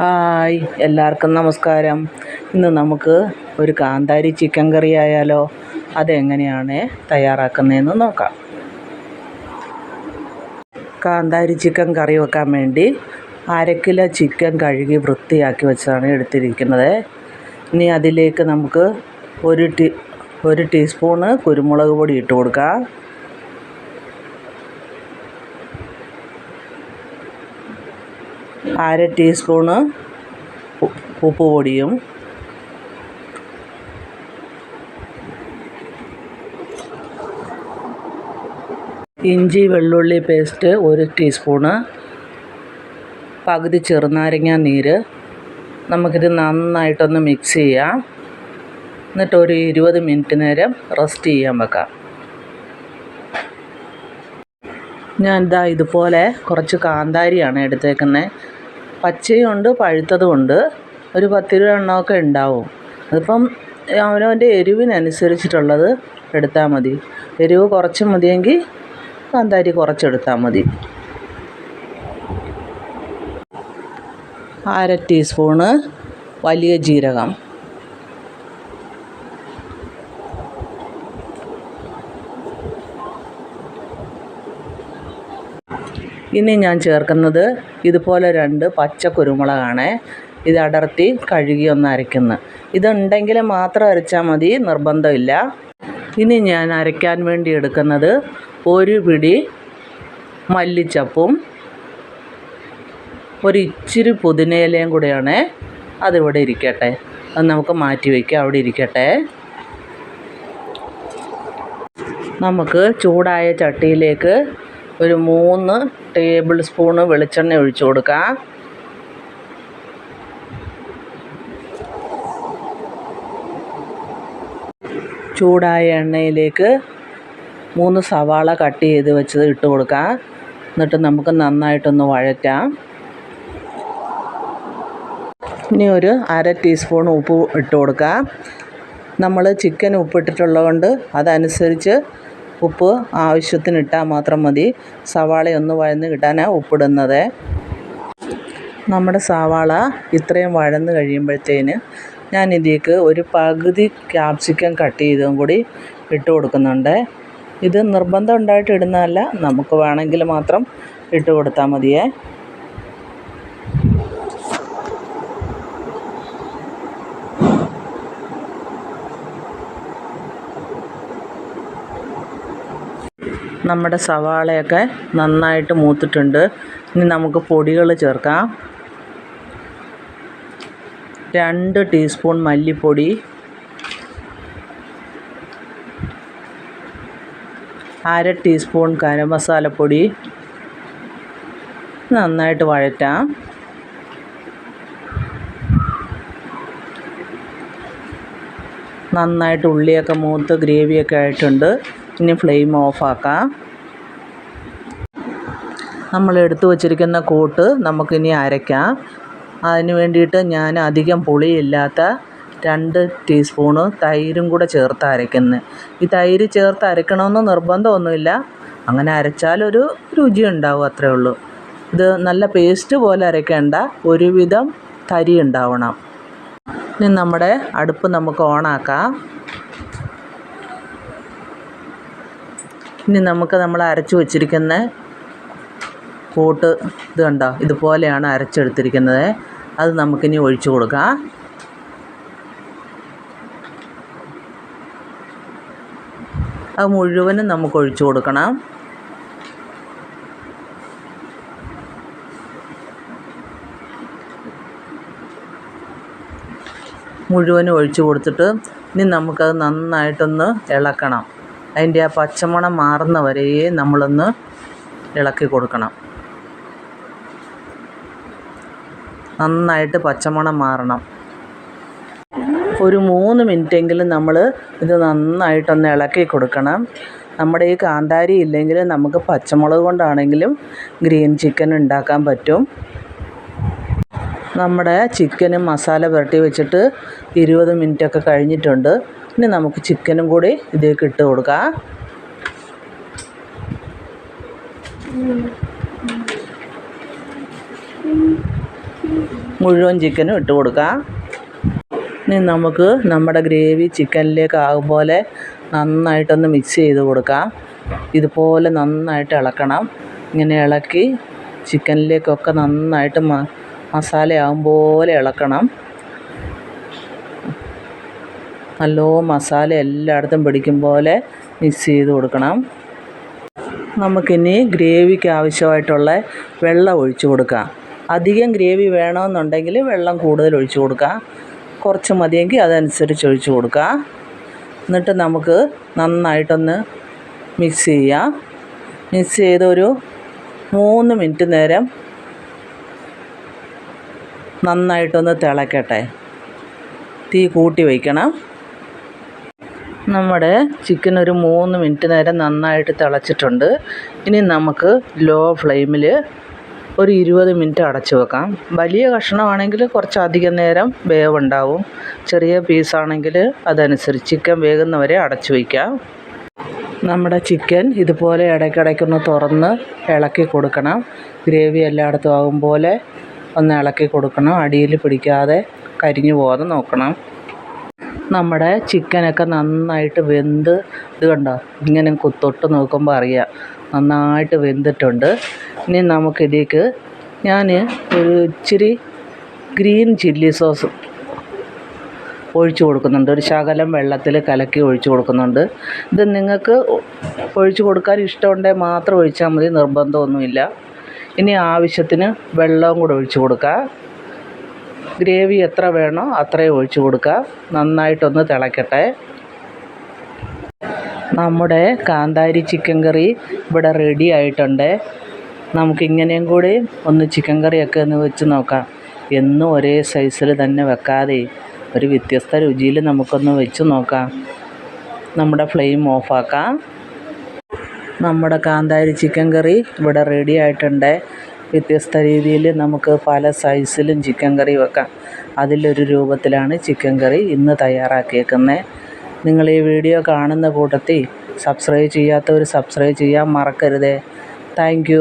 Hi എല്ലാവർക്കും നമസ്കാരം. ഇന്ന് നമുക്ക് ഒരു കാന്താരി ചിക്കൻ കറി ആയാലോ അതെങ്ങനെയാണ് തയ്യാറാക്കുന്നതെന്ന് നോക്കാം. കാന്താരി ചിക്കൻ കറി വെക്കാൻ വേണ്ടി അര കിലോ ചിക്കൻ കഴുകി വൃത്തിയാക്കി വെച്ചാണ് എടുത്തിരിക്കുന്നത്. ഇനി അതിലേക്ക് നമുക്ക് ഒരു ടീ ഒരു ടീസ്പൂണ് കുരുമുളക് പൊടി ഇട്ട് കൊടുക്കാം. അര ടീസ്പൂണ് ഉപ്പ് പൊടിയും ഇഞ്ചി വെള്ളുള്ളി പേസ്റ്റ് ഒരു ടീസ്പൂണ്. പകുതി ചെറുനാരങ്ങ നീര്. നമുക്കിത് നന്നായിട്ടൊന്ന് മിക്സ് ചെയ്യാം. എന്നിട്ട് ഒരു ഇരുപത് മിനിറ്റ് നേരം റെസ്റ്റ് ചെയ്യാൻ വെക്കാം. ഞാൻ ഇതാ ഇതുപോലെ കുറച്ച് കാന്താരിയാണ് എടുത്തേക്കുന്നത് പച്ചയുണ്ട് പഴുത്തതുമുണ്ട്. ഒരു പത്തിരുപത് എണ്ണമൊക്കെ ഉണ്ടാവും. അതിപ്പം അവനവന്റെ എരിവിനനുസരിച്ചിട്ടുള്ളത് എടുത്താൽ മതി. എരിവ് കുറച്ച് മതിയെങ്കിൽ കാന്താരി കുറച്ചെടുത്താൽ മതി. അര ടീസ്പൂണ് വലിയ ജീരകം. ഇനി ഞാൻ ചേർക്കുന്നത് ഇതുപോലെ രണ്ട് പച്ച കുരുമുളകാണ്. ഇത് അടർത്തി കഴുകി ഒന്ന് അരയ്ക്കുന്നു. ഇതുണ്ടെങ്കിൽ മാത്രം അരച്ചാൽ മതി നിർബന്ധമില്ല. ഇനി ഞാൻ അരയ്ക്കാൻ വേണ്ടി എടുക്കുന്നത് ഒരു പിടി മല്ലിച്ചപ്പും ഒരു ഇച്ചിരി പുതിനയിലയും കൂടെയാണ് അതിവിടെ ഇരിക്കട്ടെ. അത് നമുക്ക് മാറ്റി വയ്ക്കാം അവിടെ ഇരിക്കട്ടെ. നമുക്ക് ചൂടായ ചട്ടിയിലേക്ക് ഒരു മൂന്ന് ടേബിൾ സ്പൂണ് വെളിച്ചെണ്ണ ഒഴിച്ചു കൊടുക്കാം. ചൂടായ എണ്ണയിലേക്ക് മൂന്ന് സവാള കട്ട് ചെയ്ത് വെച്ചത് ഇട്ട് കൊടുക്കാം. എന്നിട്ട് നമുക്ക് നന്നായിട്ടൊന്ന് വഴറ്റാം. ഇനി ഒരു അര ടീസ്പൂൺ ഉപ്പ് ഇട്ട് കൊടുക്കാം. നമ്മൾ ചിക്കൻ ഉപ്പിട്ടിട്ടുള്ളത് കൊണ്ട് അതനുസരിച്ച് ഉപ്പ് ആവശ്യത്തിന് ഇട്ടാൽ മാത്രം മതി. സവാള ഒന്ന് വഴന്ന് കിട്ടാനാണ് ഉപ്പിടുന്നത്. നമ്മുടെ സവാള ഇത്രയും വഴന്ന് കഴിയുമ്പോഴത്തേന് ഞാൻ ഇതിലേക്ക് ഒരു പകുതി ക്യാപ്സിക്കം കട്ട് ചെയ്തും കൂടി ഇട്ട് കൊടുക്കുന്നുണ്ട്. ഇത് നിർബന്ധം ഉണ്ടായിട്ട് ഇടുന്നതല്ല. നമുക്ക് വേണമെങ്കിൽ മാത്രം ഇട്ട് കൊടുത്താൽ മതിയേ. നമ്മുടെ സവാളയൊക്കെ നന്നായിട്ട് മൂത്തിട്ടുണ്ട്. ഇനി നമുക്ക് പൊടികൾ ചേർക്കാം. രണ്ട് ടീസ്പൂൺ മല്ലിപ്പൊടി. അര ടീസ്പൂൺ ഗരം മസാലപ്പൊടി. നന്നായിട്ട് വഴറ്റാം. നന്നായിട്ട് ഉള്ളിയൊക്കെ മൂത്ത് ഗ്രേവിയൊക്കെ ആയിട്ടുണ്ട്. ഇനി ഫ്ലെയിം ഓഫാക്കാം നമ്മൾ എടുത്തു വച്ചിരിക്കുന്ന കൂട്ട് നമുക്കിനി അരയ്ക്കാം. അതിന് വേണ്ടിയിട്ട് ഞാൻ അധികം പുളിയില്ലാത്ത രണ്ട് ടീസ്പൂണ് തൈരും കൂടെ ചേർത്ത് അരയ്ക്കുന്നത് ഈ തൈര് ചേർത്ത് അരയ്ക്കണമെന്ന് നിർബന്ധമൊന്നുമില്ല. അങ്ങനെ അരച്ചാലൊരു രുചി ഉണ്ടാവും അത്രേ ഉള്ളൂ. ഇത് നല്ല പേസ്റ്റ് പോലെ അരയ്ക്കേണ്ട ഒരുവിധം തരി ഉണ്ടാവണം. ഇനി നമ്മുടെ അടുപ്പ് നമുക്ക് ഓണാക്കാം. ഇനി നമുക്ക് നമ്മൾ അരച്ചു വച്ചിരിക്കുന്ന കൂട്ട് ഇത് കണ്ടോ? ഇതുപോലെയാണ് അരച്ചെടുത്തിരിക്കുന്നത്. അത് നമുക്കിനി ഒഴിച്ചു കൊടുക്കാം. അത് മുഴുവനും നമുക്ക് ഒഴിച്ചു കൊടുക്കണം. മുഴുവനും ഒഴിച്ചു കൊടുത്തിട്ട് ഇനി നമുക്കത് നന്നായിട്ടൊന്ന് ഇളക്കണം. അതിന്റെ ആ പച്ചമണം മാറുന്ന വരെയേ നമ്മളൊന്ന് ഇളക്കി കൊടുക്കണം. നന്നായിട്ട് പച്ചമണം മാറണം. ഒരു മൂന്ന് മിനിറ്റെങ്കിലും നമ്മൾ ഇത് നന്നായിട്ടൊന്ന് ഇളക്കി കൊടുക്കണം. നമ്മുടെ ഈ കാന്താരി ഇല്ലെങ്കിൽ നമുക്ക് പച്ചമുളക് കൊണ്ടാണെങ്കിലും ഗ്രീൻ ചിക്കൻ ഉണ്ടാക്കാൻ പറ്റും. നമ്മുടെ ചിക്കനും മസാല പുരട്ടി വെച്ചിട്ട് ഇരുപത് മിനിറ്റൊക്കെ കഴിഞ്ഞിട്ടുണ്ട്. ഇനി നമുക്ക് ചിക്കനും കൂടി ഇതിലേക്ക് ഇട്ട് കൊടുക്കാം. മുഴുവൻ ചിക്കനും ഇട്ട് കൊടുക്കാം. ഇനി നമുക്ക് നമ്മുടെ ഗ്രേവി ചിക്കനിലേക്ക് ആകും പോലെ നന്നായിട്ടൊന്ന് മിക്സ് ചെയ്ത് കൊടുക്കാം. ഇതുപോലെ നന്നായിട്ട് ഇളക്കണം. ഇങ്ങനെ ഇളക്കി ചിക്കനിലേക്കൊക്കെ നന്നായിട്ട് മസാലയാകും പോലെ ഇളക്കണം. നല്ലോ മസാല എല്ലായിടത്തും പിടിക്കും പോലെ മിക്സ് ചെയ്ത് കൊടുക്കണം. നമുക്കിനി ഗ്രേവിക്ക് ആവശ്യമായിട്ടുള്ള വെള്ളം ഒഴിച്ചു കൊടുക്കാം. അധികം ഗ്രേവി വേണമെന്നുണ്ടെങ്കിൽ വെള്ളം കൂടുതൽ ഒഴിച്ചു കൊടുക്കാം. കുറച്ച് മതിയെങ്കിൽ അതനുസരിച്ച് ഒഴിച്ചു കൊടുക്കുക എന്നിട്ട് നമുക്ക് നന്നായിട്ടൊന്ന് മിക്സ് ചെയ്യാം. മിക്സ് ചെയ്തൊരു മൂന്ന് മിനിറ്റ് നേരം നന്നായിട്ടൊന്ന് തിളക്കട്ടെ. തീ കൂട്ടി വയ്ക്കണം. നമ്മുടെ ചിക്കൻ ഒരു മൂന്ന് മിനിറ്റ് നേരം നന്നായിട്ട് തിളച്ചിട്ടുണ്ട്. ഇനി നമുക്ക് ലോ ഫ്ലെയിമിൽ ഒരു ഇരുപത് മിനിറ്റ് അടച്ചു വെക്കാം. വലിയ കഷ്ണമാണെങ്കിൽ കുറച്ച് അധികം നേരം വേവുണ്ടാവും. ചെറിയ പീസാണെങ്കിൽ അതനുസരിച്ച് ചിക്കൻ വേകുന്നവരെ അടച്ചു വയ്ക്കാം നമ്മുടെ ചിക്കൻ ഇതുപോലെ ഇടയ്ക്കിടയ്ക്കൊന്ന് തുറന്ന് ഇളക്കി കൊടുക്കണം. ഗ്രേവി എല്ലായിടത്തും ആകും പോലെ ഒന്ന് ഇളക്കി കൊടുക്കണം. അടിയിൽ പിടിക്കാതെ കരിഞ്ഞു പോകാതെ നോക്കണം. നമ്മുടെ ചിക്കനൊക്കെ നന്നായിട്ട് വെന്ത് ഇത് കണ്ടോ? ഇങ്ങനെ തൊട്ട് നോക്കുമ്പോൾ അറിയാം. നന്നായിട്ട് വെന്തിട്ടുണ്ട്. ഇനി നമുക്കിതിലേക്ക് ഞാൻ ഒരു ഇച്ചിരി ഗ്രീൻ ചില്ലി സോസ് ഒഴിച്ചു കൊടുക്കുന്നുണ്ട്. ഒരു ശകലം വെള്ളത്തിൽ കലക്കി ഒഴിച്ചു കൊടുക്കുന്നുണ്ട്. ഇത് നിങ്ങൾക്ക് ഒഴിച്ചു കൊടുക്കാൻ ഇഷ്ടമുണ്ടെങ്കിൽ മാത്രം ഒഴിച്ചാൽ മതി. നിർബന്ധമൊന്നുമില്ല. ഇനി ആവശ്യത്തിന് വെള്ളവും കൂടെ ഒഴിച്ചു കൊടുക്കുക ഗ്രേവി എത്ര വേണോ അത്രയും ഒഴിച്ചു കൊടുക്കുക. നന്നായിട്ടൊന്ന് തിളക്കട്ടെ. നമ്മുടെ കാന്താരി ചിക്കൻ കറി ഇവിടെ റെഡി ആയിട്ടുണ്ട്. നമുക്കിങ്ങനെയും കൂടി ഒന്ന് ചിക്കൻ കറിയൊക്കെ ഒന്ന് വെച്ച് നോക്കാം. എന്നും ഒരേ സൈസിൽ തന്നെ വെക്കാതെ ഒരു വ്യത്യസ്ത രുചിയിൽ നമുക്കൊന്ന് വെച്ച് നോക്കാം. നമ്മുടെ ഫ്ലെയിം ഓഫാക്കാം നമ്മുടെ കാന്താരി ചിക്കൻ കറി ഇവിടെ റെഡി ആയിട്ടുണ്ട്. വ്യത്യസ്ത രീതിയിൽ നമുക്ക് പല സൈസിലും ചിക്കൻ കറി വെക്കാം. അതിലൊരു രൂപത്തിലാണ് ചിക്കൻ കറി ഇന്ന് തയ്യാറാക്കിയേക്കുന്നത് നിങ്ങൾ ഈ വീഡിയോ കാണുന്ന കൂട്ടത്തിൽ സബ്സ്ക്രൈബ് ചെയ്യാത്തവർ സബ്സ്ക്രൈബ് ചെയ്യാൻ മറക്കരുതേ. താങ്ക്